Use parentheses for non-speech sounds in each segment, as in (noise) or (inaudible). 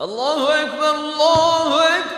Allahu Ekber, Allahu Ekber.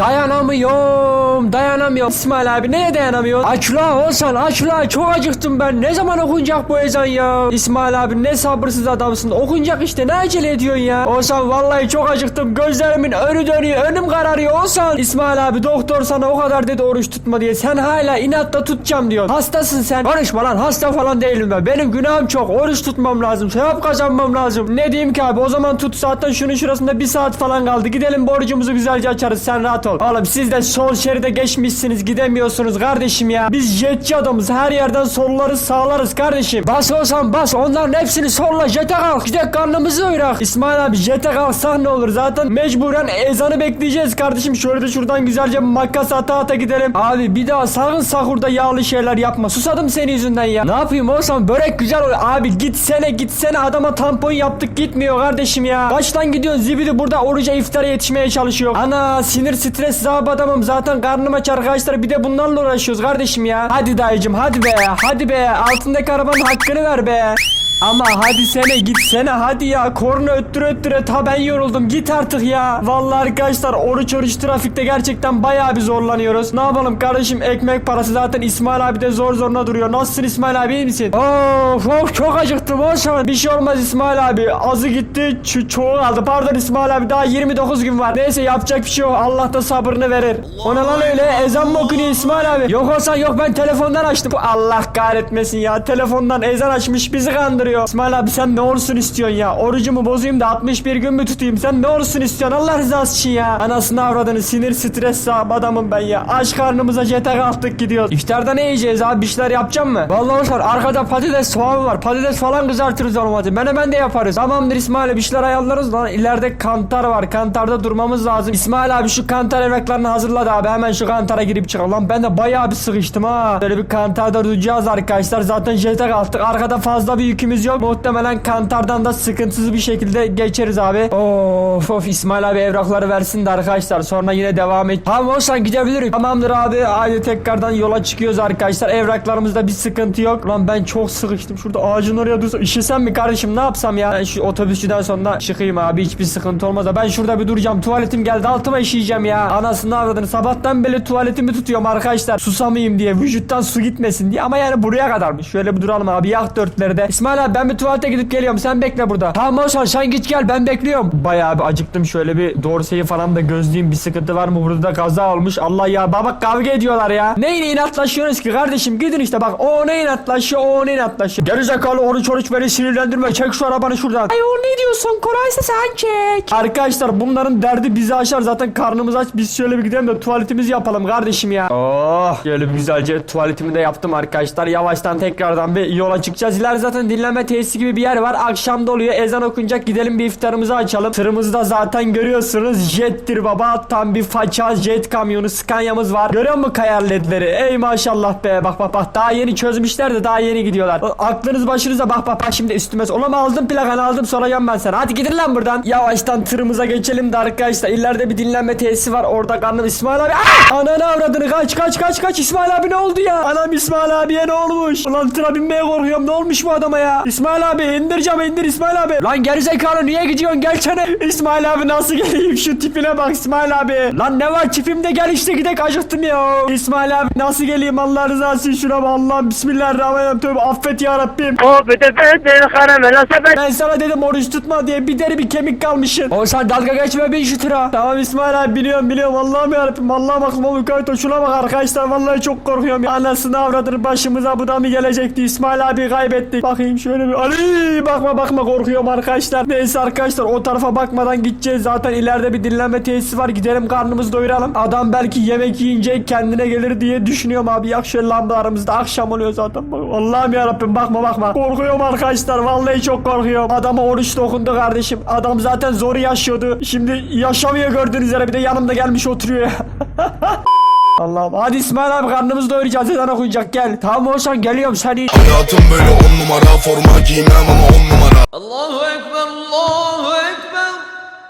Dayanamıyorum, dayanamıyorum. İsmail abi neye dayanamıyorsun? Aç la olsan aç la çok acıktım ben. Ne zaman okunacak bu ezan ya? İsmail abi ne sabırsız adamsın. Okunacak işte ne acele ediyorsun ya? Olsan vallahi çok acıktım. Gözlerimin önü dönüyor, önüm kararıyor. Olsan İsmail abi doktor sana o kadar dedi oruç tutma diye. Sen hala inatla tutacağım diyorsun. Hastasın sen. Konuşma lan hasta falan değilim ben. Benim günahım çok. Oruç tutmam lazım. Sevap kazanmam lazım. Ne diyeyim ki abi o zaman tut zaten şunun şurasında bir saat falan kaldı. Gidelim borcumuzu güzelce açarız. Sen rahat ol. Oğlum siz de sol şeride geçmişsiniz gidemiyorsunuz kardeşim ya. Biz jetçi adamız her yerden solları sağlarız kardeşim. Bas olsan bas onların hepsini solla jete kalk. Gidek karnımızı doyurak. İsmail abi jete kalksak ne olur zaten mecburen ezanı bekleyeceğiz kardeşim. Şöyle de şuradan güzelce makas ata ata gidelim. Abi bir daha sakın sahurda yağlı şeyler yapma. Susadım senin yüzünden ya. Ne yapayım olsam börek güzel oluyor. Abi gitsene gitsene adama tampon yaptık gitmiyor kardeşim ya. Kaçtan gidiyorsun zibidi burada oruca iftara yetişmeye çalışıyor. Ana sinir stres zab adamım zaten karnım aç arkadaşlar bir de bunlarla uğraşıyoruz kardeşim ya. Hadi dayıcım hadi be hadi be altındaki arabanın hakkını ver be. Ama hadi sene gitsene hadi ya korna öttüre öttüre ta ben yoruldum git artık ya. Vallahi arkadaşlar oruç oruç trafikte gerçekten bayağı bir zorlanıyoruz. Ne yapalım kardeşim ekmek parası zaten İsmail abi de zor zoruna duruyor. Nasılsın İsmail abi iyi misin? Of of çok acıktım olsun. Bir şey olmaz İsmail abi azı gitti ç- çoğu kaldı. Pardon İsmail abi daha 29 gün var. Neyse yapacak bir şey yok Allah da sabrını verir. O ne lan öyle ezan mı okunuyor İsmail abi? Yok olsan yok ben telefondan açtım. Allah kahretmesin ya telefondan ezan açmış bizi kandırıyor. İsmail abi sen ne olsun istiyorsun ya? Orucumu bozayım da 61 gün mü tutayım? Sen ne olsun istiyorsun Allah rızası için ya? Anasını avradını sinir stres sahip adamım ben ya. Aç karnımıza jete kalktık gidiyoruz. İftarda ne yiyeceğiz abi? Bir şeyler yapacağım mı? Vallahi hoş var. Arkada patates soğan var. Patates falan kızartırız olmadı. Menemen de yaparız. Tamamdır İsmail abi bir şeyler ayarlarız lan. İleride kantar var. Kantarda durmamız lazım. İsmail abi şu kantar evraklarını hazırladı abi. Hemen şu kantara girip çıkalım. Lan ben de bayağı bir sıkıştım ha. Böyle bir kantarda duracağız arkadaşlar. Zaten jete kalktık. Arkada fazla bir yükümüz yok. Muhtemelen kantardan da sıkıntısız bir şekilde geçeriz abi. Of of İsmail abi evrakları versin de arkadaşlar. Sonra yine devam et. Tamam olsan gidebilirim. Tamamdır abi. Haydi tekrardan yola çıkıyoruz arkadaşlar. Evraklarımızda bir sıkıntı yok. Lan ben çok sıkıştım. Şurada ağacın oraya dursam. İşesem mi kardeşim ne yapsam ya? Ben şu otobüsçüden sonra çıkayım abi. Hiçbir sıkıntı olmaz. Ben şurada bir duracağım. Tuvaletim geldi. Altıma işeyeceğim ya. Anasını avradını. Sabahtan beri tuvaletimi tutuyorum arkadaşlar. Susamayayım diye. Vücuttan su gitmesin diye. Ama yani buraya kadarmış. Şöyle bir duralım abi. Yak dörtleri de. İsmail abi ben bir tuvalete gidip geliyorum. Sen bekle burada. Tamam olsan sen git gel. Ben bekliyorum. Bayağı bir acıktım. Şöyle bir dorseyi falan da gözleyeyim. Bir sıkıntı var mı? Burada da kaza olmuş. Allah ya. Baba kavga ediyorlar ya. Neyle inatlaşıyorsunuz ki kardeşim? Gidin işte bak. O ona inatlaşıyor. O ona inatlaşıyor. Gerizekalı oruç oruç beni sinirlendirme. Çek şu arabanı şuradan. Ay o ne diyorsun? Kolaysa sen çek. Arkadaşlar bunların derdi bizi aşar. Zaten karnımız aç. Biz şöyle bir gidelim de tuvaletimizi yapalım kardeşim ya. Oh. Şöyle bir güzelce tuvaletimi de yaptım arkadaşlar. Yavaştan tekrardan bir yola çıkacağız. İleride zaten dinlenme tesisi gibi bir yer var. Akşam doluyor. Ezan okunacak. Gidelim bir iftarımızı açalım. Tırımızda zaten görüyorsunuz. Jettir baba. Tam bir faça jet kamyonu. Scania'mız var. Görüyor musun kayar ledleri? Ey maşallah be. Bak bak bak. Daha yeni çözmüşler de daha yeni gidiyorlar. O, Aklınız başınıza bak bak bak şimdi üstüme. Oğlum aldım plakanı aldım soracağım ben sana. Hadi gidin lan buradan. Yavaştan tırımıza geçelim de arkadaşlar. İleride bir dinlenme tesisi var. Orada karnım İsmail abi. Aa! Ananı avradını kaç kaç kaç kaç. İsmail abi ne oldu ya? Anam İsmail abiye ne olmuş? Ulan tıra binmeye korkuyorum. Ne olmuş bu adama ya? İsmail abi indireceğim indir İsmail abi. Lan gerizekalı niye gidiyorsun? Gelsene. İsmail abi nasıl geleyim? Şu tipine bak İsmail abi. Lan ne var tipimde gel işte gidek acıktım ya. İsmail abi nasıl geleyim Allah rızası için şuna bak Allah bismillahirrahmanirrahim. Tövbe affet ya Rabbim. Ben sana dedim oruç tutma diye bir deri bir kemik kalmışsın. O sen dalga geçme bin şu tıra. Tamam İsmail abi biliyorum biliyorum Allah'ım yarabbim. Allah'ım aklıma mukayyet şuna bak arkadaşlar vallahi çok korkuyorum. ya. Anasını avradını başımıza bu da mı gelecekti İsmail abi kaybettik. Bakayım şöyle bir. Ali bakma bakma korkuyorum arkadaşlar. Neyse arkadaşlar o tarafa bakmadan gideceğiz. Zaten ileride bir dinlenme tesisi var. Gidelim karnımızı doyuralım. Adam belki yemek yiyince kendine gelir diye düşünüyorum abi. Yak lambalarımızda akşam oluyor zaten. Allah'ım yarabbim bakma bakma. Korkuyorum arkadaşlar vallahi çok korkuyorum. Adama oruç dokundu kardeşim. Adam zaten zor yaşıyordu. Şimdi yaşamıyor gördüğünüz üzere bir de yanımda gelmiş oturuyor ya. (laughs) Allah'ım hadi İsmail abi karnımızı doyuracağız ezan okuyacak gel. Tamam olsan geliyorum seni. Hayatım böyle on numara forma giymem ama on numara Allahu Ekber, Allahu Ekber.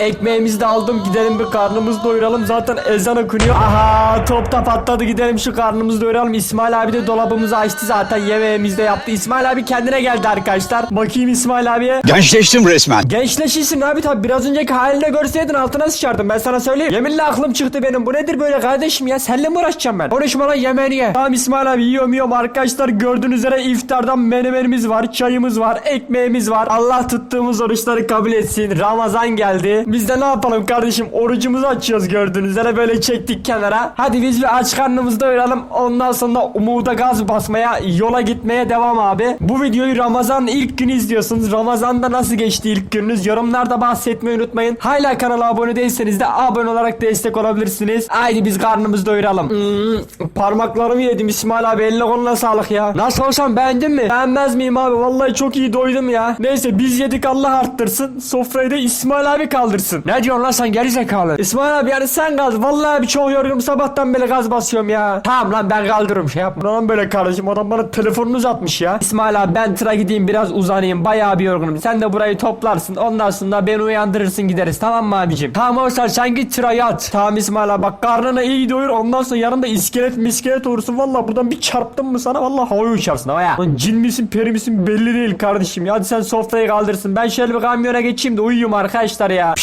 Ekmeğimizi de aldım gidelim bir karnımızı doyuralım zaten ezan okunuyor. Aha top da patladı gidelim şu karnımızı doyuralım. İsmail abi de dolabımızı açtı zaten yemeğimizi de yaptı. İsmail abi kendine geldi arkadaşlar. Bakayım İsmail abiye. Gençleştim resmen. Gençleşirsin abi tabi biraz önceki haline görseydin altına sıçardım ben sana söyleyeyim. Yeminle aklım çıktı benim bu nedir böyle kardeşim ya senle mi uğraşacağım ben? Konuşma lan yemeğini ye. Tamam İsmail abi yiyorum yiyorum arkadaşlar gördüğünüz üzere iftardan menemenimiz var çayımız var ekmeğimiz var. Allah tuttuğumuz oruçları kabul etsin Ramazan geldi. Biz de ne yapalım kardeşim orucumuzu açıyoruz gördüğünüz üzere böyle çektik kenara. Hadi biz bir aç karnımızı doyuralım ondan sonra umuda gaz basmaya yola gitmeye devam abi. Bu videoyu Ramazan ilk günü izliyorsunuz. Ramazan'da nasıl geçti ilk gününüz? Yorumlarda bahsetmeyi unutmayın. Hala kanala abone değilseniz de abone olarak destek olabilirsiniz. Haydi biz karnımızı doyuralım. Hmm, parmaklarımı yedim İsmail abi eline koluna sağlık ya. Nasıl olsam beğendin mi? Beğenmez miyim abi? Vallahi çok iyi doydum ya. Neyse biz yedik Allah arttırsın. Sofrayı da İsmail abi kaldırsın. Ne diyorsun lan sen geri zekalı? İsmail abi yani sen kaldır. Vallahi bir çok yorgunum sabahtan beri gaz basıyorum ya. Tamam lan ben kaldırırım şey yapma. Lan böyle kardeşim adam bana telefonunu uzatmış ya. İsmail abi ben tıra gideyim biraz uzanayım. Bayağı bir yorgunum. Sen de burayı toplarsın. Ondan sonra beni uyandırırsın gideriz. Tamam mı abicim? Tamam olsa sen git tıra yat. Tamam İsmail abi bak karnına iyi doyur. Ondan sonra yarın da iskelet miskelet olursun. Vallahi buradan bir çarptım mı sana vallahi havaya uçarsın havaya. Lan cin misin peri misin belli değil kardeşim. Ya hadi sen sofrayı kaldırsın. Ben şöyle bir kamyona geçeyim de uyuyayım arkadaşlar ya.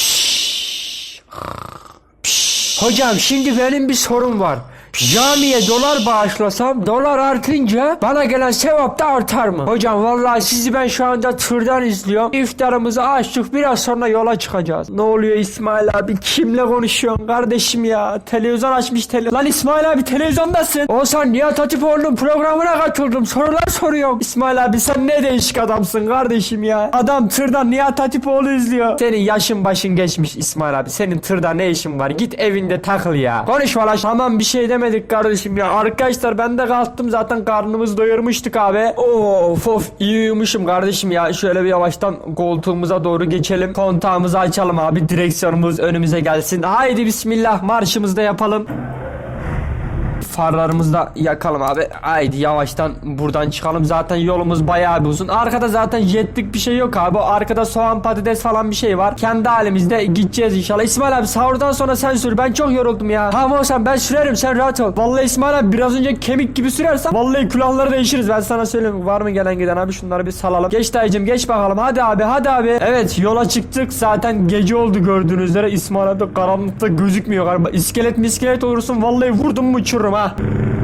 Hocam şimdi benim bir sorum var. Camiye dolar bağışlasam dolar artınca bana gelen sevap da artar mı? Hocam vallahi sizi ben şu anda tırdan izliyorum. İftarımızı açtık biraz sonra yola çıkacağız. Ne oluyor İsmail abi? Kimle konuşuyorsun kardeşim ya? Televizyon açmış tele... Lan İsmail abi televizyondasın. Oğuzhan Nihat Hatipoğlu'nun programına katıldım. Sorular soruyorum. İsmail abi sen ne değişik adamsın kardeşim ya. Adam tırdan Nihat Hatipoğlu izliyor. Senin yaşın başın geçmiş İsmail abi. Senin tırda ne işin var? Git evinde takıl ya. Konuşma lan. Tamam bir şey demedik kardeşim ya. Arkadaşlar ben de kalktım zaten karnımızı doyurmuştuk abi. Of of iyi uyumuşum kardeşim ya. Şöyle bir yavaştan koltuğumuza doğru geçelim. Kontağımızı açalım abi. Direksiyonumuz önümüze gelsin. Haydi bismillah marşımızı da yapalım. Farlarımızı da yakalım abi. Haydi yavaştan buradan çıkalım. Zaten yolumuz bayağı bir uzun. Arkada zaten jetlik bir şey yok abi. Arkada soğan patates falan bir şey var. Kendi halimizde gideceğiz inşallah. İsmail abi sahurdan sonra sen sür. Ben çok yoruldum ya. Tamam olsan ben sürerim sen rahat ol. Vallahi İsmail abi biraz önce kemik gibi sürersen vallahi külahları değişiriz. Ben sana söyleyeyim. Var mı gelen giden abi şunları bir salalım. Geç dayıcım geç bakalım. Hadi abi hadi abi. Evet yola çıktık. Zaten gece oldu gördüğünüz üzere. İsmail abi karanlıkta gözükmüyor galiba. İskelet miskelet olursun. Vallahi vurdum mu uçururum ha. し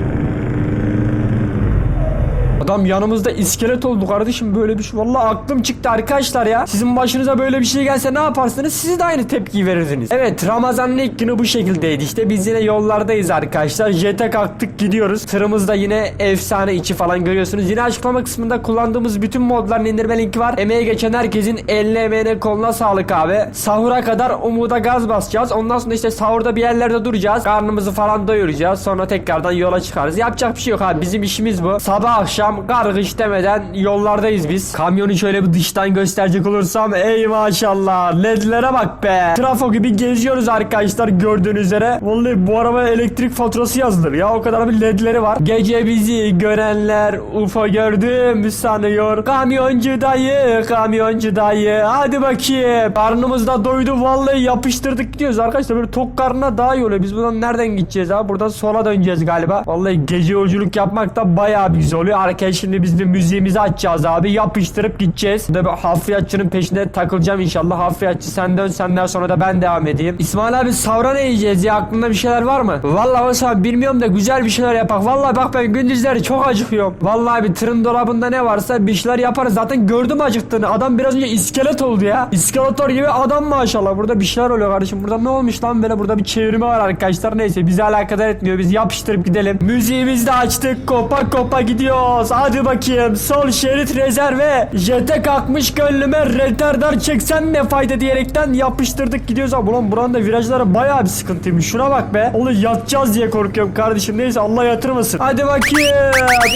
Adam yanımızda iskelet oldu kardeşim böyle bir şey. Vallahi aklım çıktı arkadaşlar ya. Sizin başınıza böyle bir şey gelse ne yaparsınız? Siz de aynı tepkiyi verirdiniz. Evet Ramazan'ın ilk günü bu şekildeydi işte. Biz yine yollardayız arkadaşlar. Jete kalktık gidiyoruz. Tırımızda yine efsane içi falan görüyorsunuz. Yine açıklama kısmında kullandığımız bütün modların indirme linki var. Emeğe geçen herkesin eline emeğine koluna sağlık abi. Sahura kadar umuda gaz basacağız. Ondan sonra işte sahurda bir yerlerde duracağız. Karnımızı falan doyuracağız. Sonra tekrardan yola çıkarız. Yapacak bir şey yok abi. Bizim işimiz bu. Sabah akşam kargış demeden yollardayız biz. Kamyonu şöyle bir dıştan gösterecek olursam ey maşallah. Ledlere bak be. Trafo gibi geziyoruz arkadaşlar gördüğünüz üzere. Vallahi bu arabaya elektrik faturası yazılır ya. O kadar bir ledleri var. Gece bizi görenler UFO gördüm sanıyor. Kamyoncu dayı, kamyoncu dayı. Hadi bakayım. Karnımız da doydu vallahi yapıştırdık gidiyoruz arkadaşlar. Böyle tok karnına daha iyi oluyor. Biz buradan nereden gideceğiz ha? Buradan sola döneceğiz galiba. Vallahi gece yolculuk yapmak da bayağı bir güzel oluyor. Arkadaşlar şimdi biz bir müziğimizi açacağız abi. Yapıştırıp gideceğiz. Burada bir hafriyatçının peşinde takılacağım inşallah. Hafriyatçı sen dön senden sonra da ben devam edeyim. İsmail abi savra ne yiyeceğiz ya? Aklında bir şeyler var mı? Vallahi zaman bilmiyorum da güzel bir şeyler yapak. Vallahi bak ben gündüzleri çok acıkıyorum. Vallahi bir tırın dolabında ne varsa bir şeyler yaparız. Zaten gördüm acıktığını. Adam biraz önce iskelet oldu ya. İskeletor gibi adam maşallah. Burada bir şeyler oluyor kardeşim. Burada ne olmuş lan böyle? Burada bir çevirme var arkadaşlar. Neyse bizi alakadar etmiyor. Biz yapıştırıp gidelim. Müziğimizi de açtık. Kopa kopa gidiyoruz. Hadi bakayım. Sol şerit rezerve. Jete kalkmış gönlüme retardar çeksen ne fayda diyerekten yapıştırdık gidiyoruz. Abi ulan buranın da virajları bayağı bir sıkıntıymış. Şuna bak be. Oğlum yatacağız diye korkuyorum kardeşim. Neyse Allah yatırmasın. Hadi bakayım.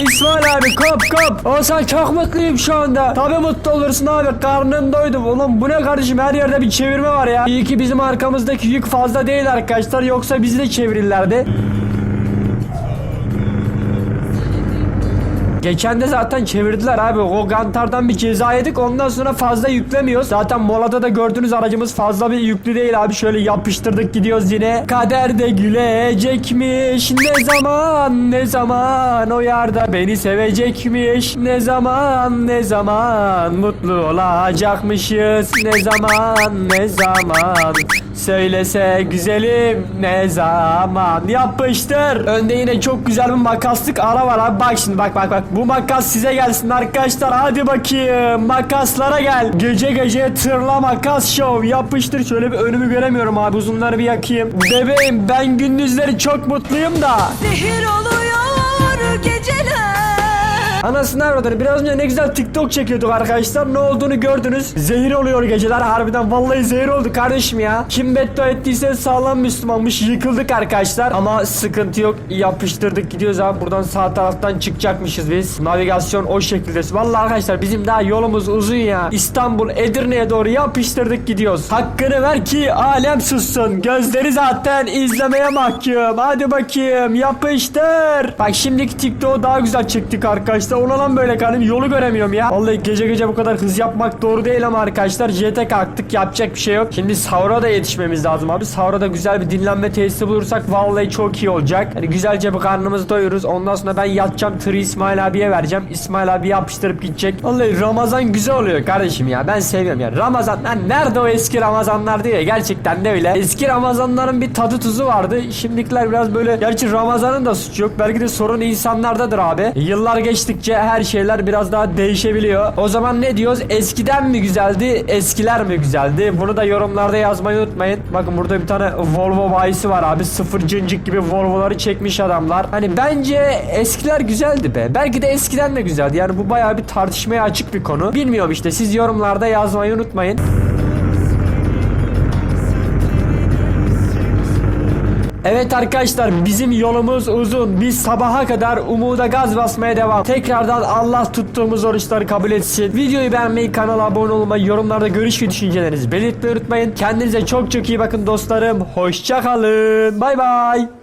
İsmail abi kop kop. Olsan çok mutluyum şu anda. Tabi mutlu olursun abi. Karnın doydu. Oğlum bu ne kardeşim? Her yerde bir çevirme var ya. İyi ki bizim arkamızdaki yük fazla değil arkadaşlar. Yoksa bizi de çevirirlerdi. Geçen de zaten çevirdiler abi. O gantardan bir ceza yedik. Ondan sonra fazla yüklemiyoruz. Zaten molada da gördüğünüz aracımız fazla bir yüklü değil abi. Şöyle yapıştırdık gidiyoruz yine. Kader de gülecekmiş. Ne zaman ne zaman o yarda beni sevecekmiş. Ne zaman ne zaman mutlu olacakmışız. Ne zaman ne zaman Söylese güzelim ne zaman yapıştır. Önde yine çok güzel bir makaslık ara var abi. Bak şimdi bak bak bak. Bu makas size gelsin arkadaşlar. Hadi bakayım. Makaslara gel. Gece gece tırla makas show. Yapıştır. Şöyle bir önümü göremiyorum abi. Uzunları bir yakayım. Bebeğim ben gündüzleri çok mutluyum da. Zehir oluyor geceler Anasını avradını biraz önce ne güzel TikTok çekiyorduk arkadaşlar. Ne olduğunu gördünüz. Zehir oluyor geceler harbiden. Vallahi zehir oldu kardeşim ya. Kim beddua ettiyse sağlam Müslümanmış. Yıkıldık arkadaşlar. Ama sıkıntı yok. Yapıştırdık gidiyoruz abi. Buradan sağ taraftan çıkacakmışız biz. Navigasyon o şekilde. Vallahi arkadaşlar bizim daha yolumuz uzun ya. İstanbul Edirne'ye doğru yapıştırdık gidiyoruz. Hakkını ver ki alem sussun. Gözleri zaten izlemeye mahkum. Hadi bakayım yapıştır. Bak şimdiki TikTok'u daha güzel çektik arkadaşlar. Ona lan böyle kardeşim yolu göremiyorum ya. Vallahi gece gece bu kadar hız yapmak doğru değil ama arkadaşlar JT kalktık yapacak bir şey yok. Şimdi sahura da yetişmemiz lazım abi. Sahura da güzel bir dinlenme tesisi bulursak vallahi çok iyi olacak. Hani güzelce bir karnımızı doyururuz. Ondan sonra ben yatacağım tırı İsmail abiye vereceğim. İsmail abi yapıştırıp gidecek. Vallahi Ramazan güzel oluyor kardeşim ya. Ben seviyorum ya. Ramazan lan nerede o eski Ramazanlar diye. Gerçekten de öyle. Eski Ramazanların bir tadı tuzu vardı. Şimdikiler biraz böyle gerçi Ramazan'ın da suçu yok. Belki de sorun insanlardadır abi. Yıllar geçtikçe her şeyler biraz daha değişebiliyor. O zaman ne diyoruz? Eskiden mi güzeldi? Eskiler mi güzeldi? Bunu da yorumlarda yazmayı unutmayın. Bakın burada bir tane Volvo bayisi var abi. Sıfır cincik gibi Volvo'ları çekmiş adamlar. Hani bence eskiler güzeldi be. Belki de eskiden de güzeldi. Yani bu bayağı bir tartışmaya açık bir konu. Bilmiyorum işte. Siz yorumlarda yazmayı unutmayın. Evet arkadaşlar bizim yolumuz uzun. Biz sabaha kadar umuda gaz basmaya devam. Tekrardan Allah tuttuğumuz oruçları kabul etsin. Videoyu beğenmeyi, kanala abone olmayı, yorumlarda görüş ve düşüncelerinizi belirtmeyi unutmayın. Kendinize çok çok iyi bakın dostlarım. Hoşça kalın. Bay bay.